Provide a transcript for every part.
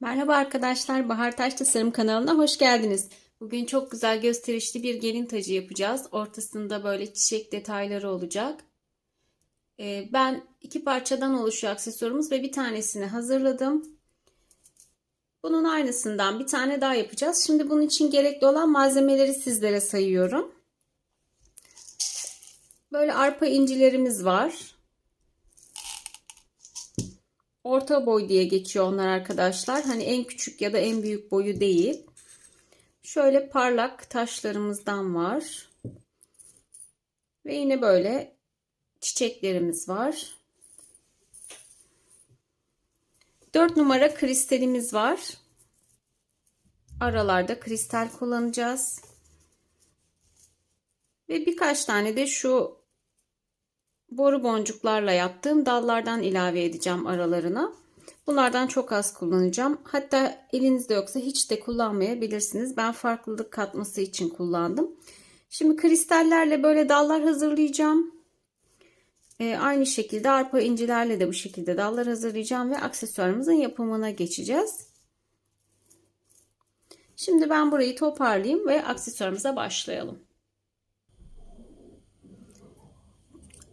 Merhaba arkadaşlar, Bahar Taş Tasarım kanalına hoş geldiniz. Bugün çok güzel gösterişli bir gelin tacı yapacağız. Ortasında böyle çiçek detayları olacak. Ee, ben iki parçadan oluşuyor aksesuarımız ve bir tanesini hazırladım. Bunun aynısından bir tane daha yapacağız. Şimdi bunun için gerekli olan malzemeleri sizlere sayıyorum. Böyle arpa incilerimiz var. Orta boy diye geçiyor onlar arkadaşlar. Hani en küçük ya da en büyük boyu değil. Şöyle parlak taşlarımızdan var. Ve yine böyle çiçeklerimiz var. 4 numara kristalimiz var. Aralarda kristal kullanacağız. Ve birkaç tane de şu boru boncuklarla yaptığım dallardan ilave edeceğim aralarına. Bunlardan çok az kullanacağım. Hatta elinizde yoksa hiç de kullanmayabilirsiniz. Ben farklılık katması için kullandım. Şimdi kristallerle böyle dallar hazırlayacağım. Ee, aynı şekilde arpa incilerle de bu şekilde dallar hazırlayacağım ve aksesuarımızın yapımına geçeceğiz. Şimdi ben burayı toparlayayım ve aksesuarımıza başlayalım.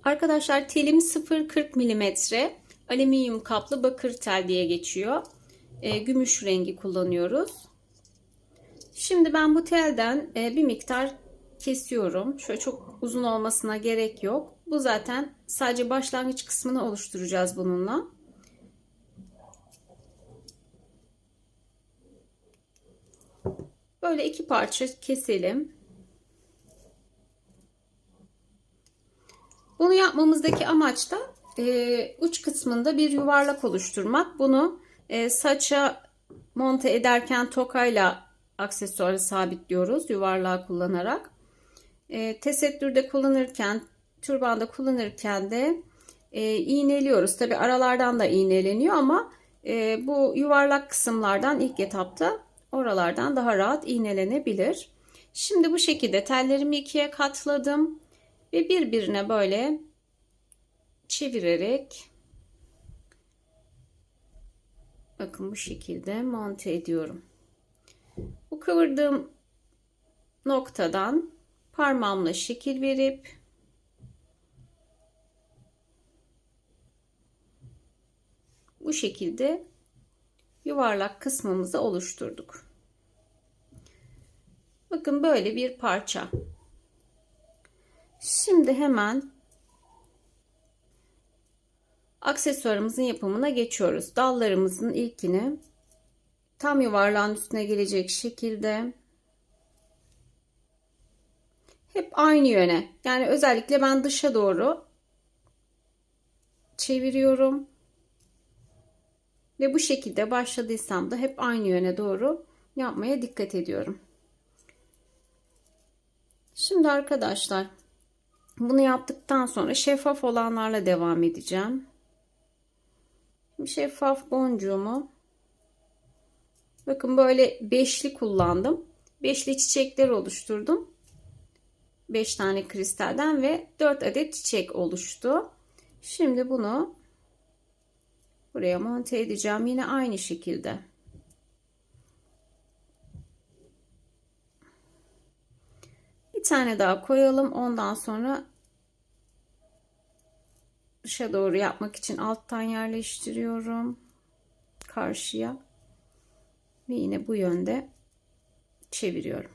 Arkadaşlar telim 0.40 mm alüminyum kaplı bakır tel diye geçiyor. E, gümüş rengi kullanıyoruz. Şimdi ben bu telden e, bir miktar kesiyorum. Şöyle çok uzun olmasına gerek yok. Bu zaten sadece başlangıç kısmını oluşturacağız bununla. Böyle iki parça keselim. Bunu yapmamızdaki amaç da e, uç kısmında bir yuvarlak oluşturmak. Bunu e, saça monte ederken tokayla aksesuarı sabitliyoruz yuvarlağı kullanarak. E, tesettürde kullanırken, türbanda kullanırken de e, iğneliyoruz. Tabi aralardan da iğneleniyor ama e, bu yuvarlak kısımlardan ilk etapta oralardan daha rahat iğnelenebilir. Şimdi bu şekilde tellerimi ikiye katladım ve birbirine böyle çevirerek bakın bu şekilde monte ediyorum. Bu kıvırdığım noktadan parmağımla şekil verip bu şekilde yuvarlak kısmımızı oluşturduk. Bakın böyle bir parça. Şimdi hemen aksesuarımızın yapımına geçiyoruz. Dallarımızın ilkini tam yuvarlağın üstüne gelecek şekilde hep aynı yöne. Yani özellikle ben dışa doğru çeviriyorum. Ve bu şekilde başladıysam da hep aynı yöne doğru yapmaya dikkat ediyorum. Şimdi arkadaşlar bunu yaptıktan sonra şeffaf olanlarla devam edeceğim. Şimdi şeffaf boncuğumu bakın böyle beşli kullandım. Beşli çiçekler oluşturdum. 5 tane kristalden ve 4 adet çiçek oluştu. Şimdi bunu buraya monte edeceğim. Yine aynı şekilde. Bir tane daha koyalım. Ondan sonra dışa doğru yapmak için alttan yerleştiriyorum. Karşıya. Ve yine bu yönde çeviriyorum.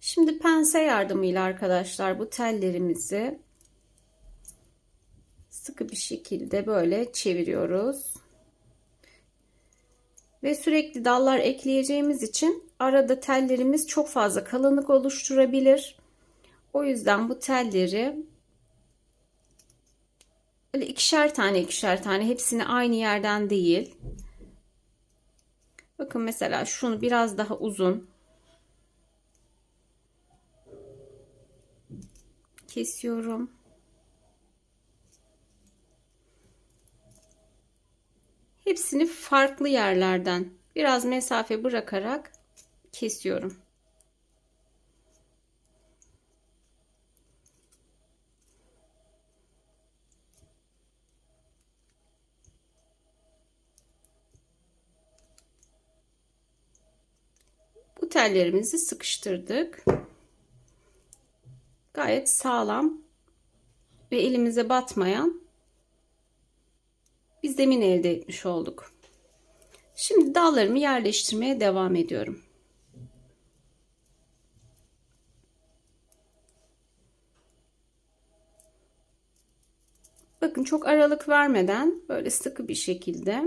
Şimdi pense yardımıyla arkadaşlar bu tellerimizi sıkı bir şekilde böyle çeviriyoruz. Ve sürekli dallar ekleyeceğimiz için arada tellerimiz çok fazla kalınlık oluşturabilir. O yüzden bu telleri böyle ikişer tane ikişer tane hepsini aynı yerden değil. Bakın mesela şunu biraz daha uzun kesiyorum. Hepsini farklı yerlerden biraz mesafe bırakarak kesiyorum. tellerimizi sıkıştırdık. Gayet sağlam ve elimize batmayan bir zemin elde etmiş olduk. Şimdi dallarımı yerleştirmeye devam ediyorum. Bakın çok aralık vermeden böyle sıkı bir şekilde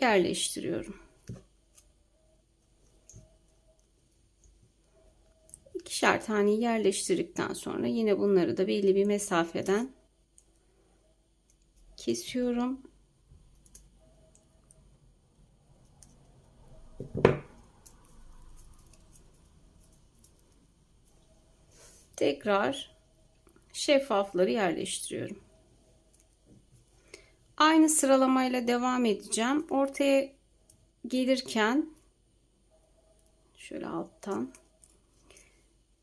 yerleştiriyorum. İkişer tane yerleştirdikten sonra yine bunları da belli bir mesafeden kesiyorum. Tekrar şeffafları yerleştiriyorum. Aynı sıralamayla devam edeceğim. Ortaya gelirken şöyle alttan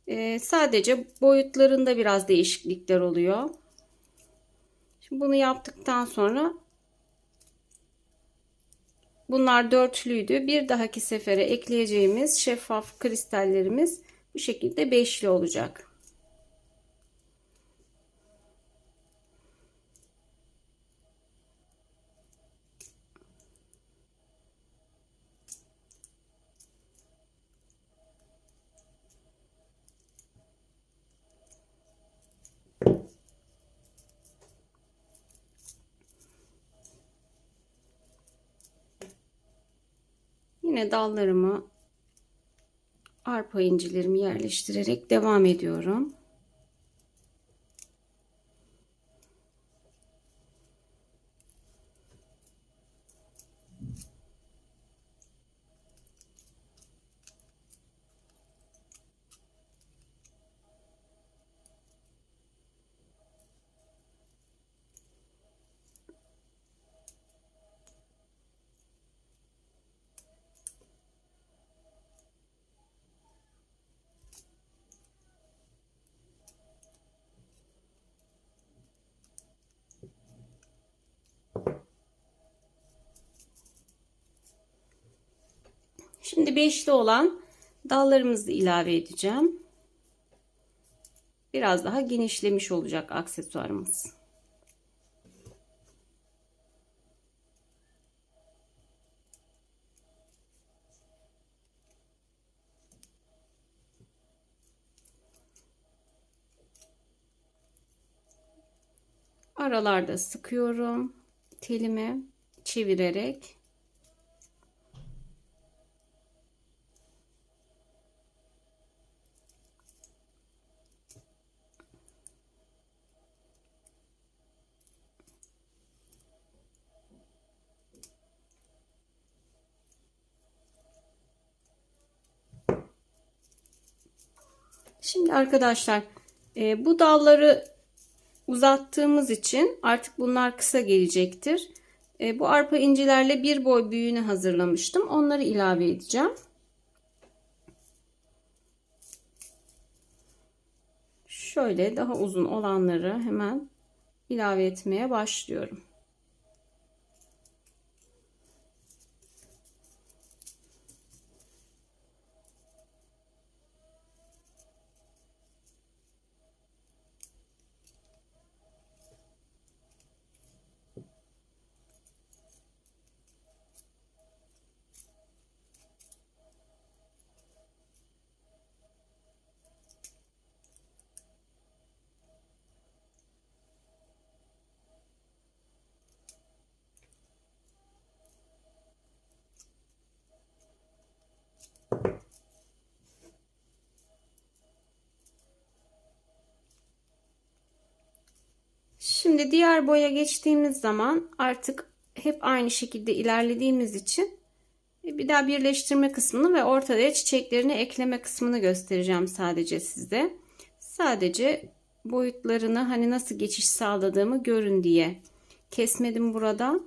e, sadece boyutlarında biraz değişiklikler oluyor. Şimdi bunu yaptıktan sonra bunlar dörtlüydü. Bir dahaki sefere ekleyeceğimiz şeffaf kristallerimiz bu şekilde beşli olacak. Yine dallarımı arpa incilerimi yerleştirerek devam ediyorum. Şimdi beşli olan dallarımızı ilave edeceğim. Biraz daha genişlemiş olacak aksesuarımız. Aralarda sıkıyorum telimi çevirerek Şimdi arkadaşlar e, bu dalları uzattığımız için artık bunlar kısa gelecektir. E, bu arpa incilerle bir boy büyüğünü hazırlamıştım. Onları ilave edeceğim. Şöyle daha uzun olanları hemen ilave etmeye başlıyorum. Şimdi diğer boya geçtiğimiz zaman artık hep aynı şekilde ilerlediğimiz için bir daha birleştirme kısmını ve ortaya çiçeklerini ekleme kısmını göstereceğim sadece sizde. Sadece boyutlarını hani nasıl geçiş sağladığımı görün diye kesmedim burada.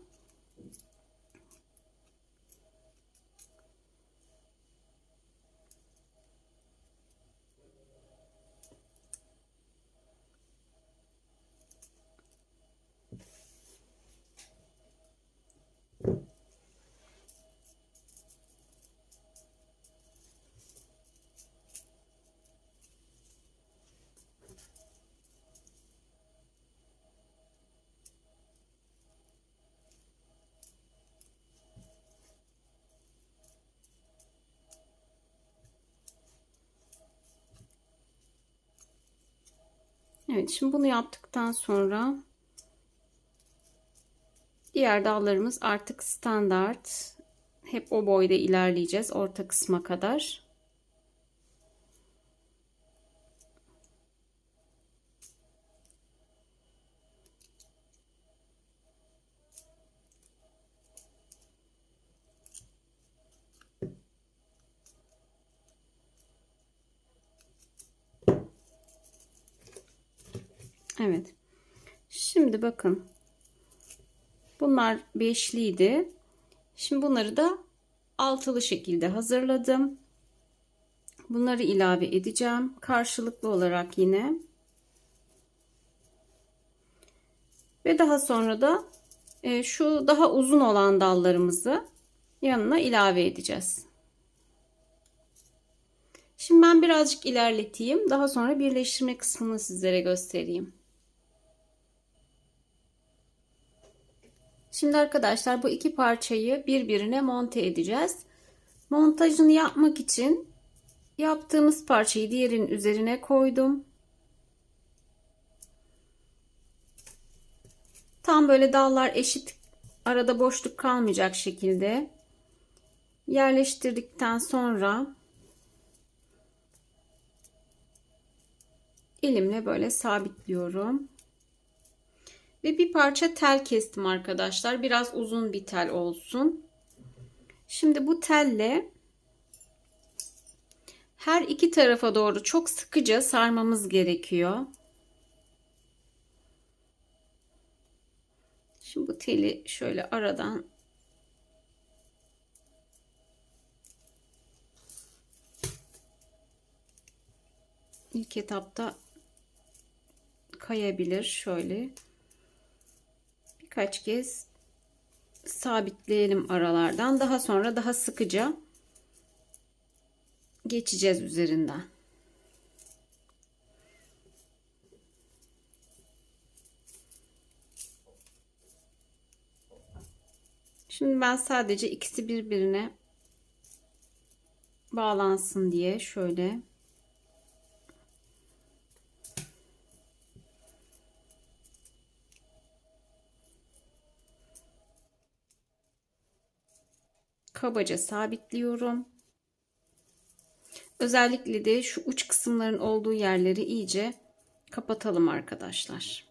Evet şimdi bunu yaptıktan sonra diğer dallarımız artık standart. Hep o boyda ilerleyeceğiz orta kısma kadar. Evet. Şimdi bakın. Bunlar beşliydi. Şimdi bunları da altılı şekilde hazırladım. Bunları ilave edeceğim. Karşılıklı olarak yine. Ve daha sonra da e, şu daha uzun olan dallarımızı yanına ilave edeceğiz. Şimdi ben birazcık ilerleteyim. Daha sonra birleştirme kısmını sizlere göstereyim. Şimdi arkadaşlar bu iki parçayı birbirine monte edeceğiz. Montajını yapmak için yaptığımız parçayı diğerinin üzerine koydum. Tam böyle dallar eşit arada boşluk kalmayacak şekilde yerleştirdikten sonra elimle böyle sabitliyorum. Ve bir parça tel kestim arkadaşlar. Biraz uzun bir tel olsun. Şimdi bu telle her iki tarafa doğru çok sıkıca sarmamız gerekiyor. Şimdi bu teli şöyle aradan ilk etapta kayabilir şöyle birkaç kez sabitleyelim aralardan. Daha sonra daha sıkıca geçeceğiz üzerinden. Şimdi ben sadece ikisi birbirine bağlansın diye şöyle kabaca sabitliyorum. Özellikle de şu uç kısımların olduğu yerleri iyice kapatalım arkadaşlar.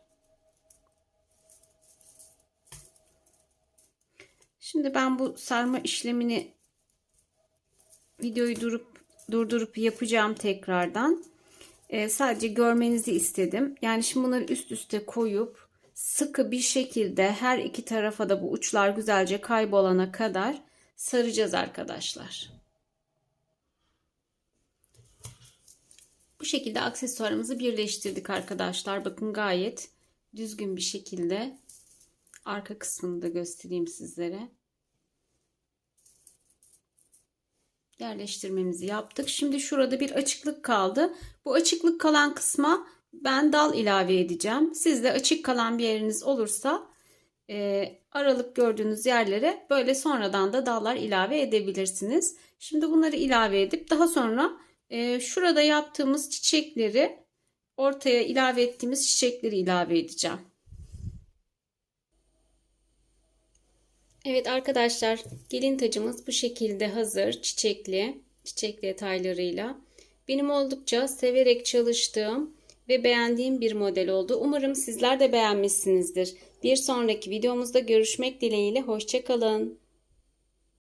Şimdi ben bu sarma işlemini videoyu durup durdurup yapacağım tekrardan. Ee, sadece görmenizi istedim. Yani şimdi bunları üst üste koyup sıkı bir şekilde her iki tarafa da bu uçlar güzelce kaybolana kadar saracağız arkadaşlar. Bu şekilde aksesuarımızı birleştirdik arkadaşlar. Bakın gayet düzgün bir şekilde arka kısmını da göstereyim sizlere. Yerleştirmemizi yaptık. Şimdi şurada bir açıklık kaldı. Bu açıklık kalan kısma ben dal ilave edeceğim. Sizde açık kalan bir yeriniz olursa e, aralık gördüğünüz yerlere böyle sonradan da dallar ilave edebilirsiniz. Şimdi bunları ilave edip daha sonra e, şurada yaptığımız çiçekleri ortaya ilave ettiğimiz çiçekleri ilave edeceğim. Evet arkadaşlar gelin tacımız bu şekilde hazır çiçekli çiçek detaylarıyla. Benim oldukça severek çalıştığım ve beğendiğim bir model oldu. Umarım sizler de beğenmişsinizdir. Bir sonraki videomuzda görüşmek dileğiyle hoşçakalın.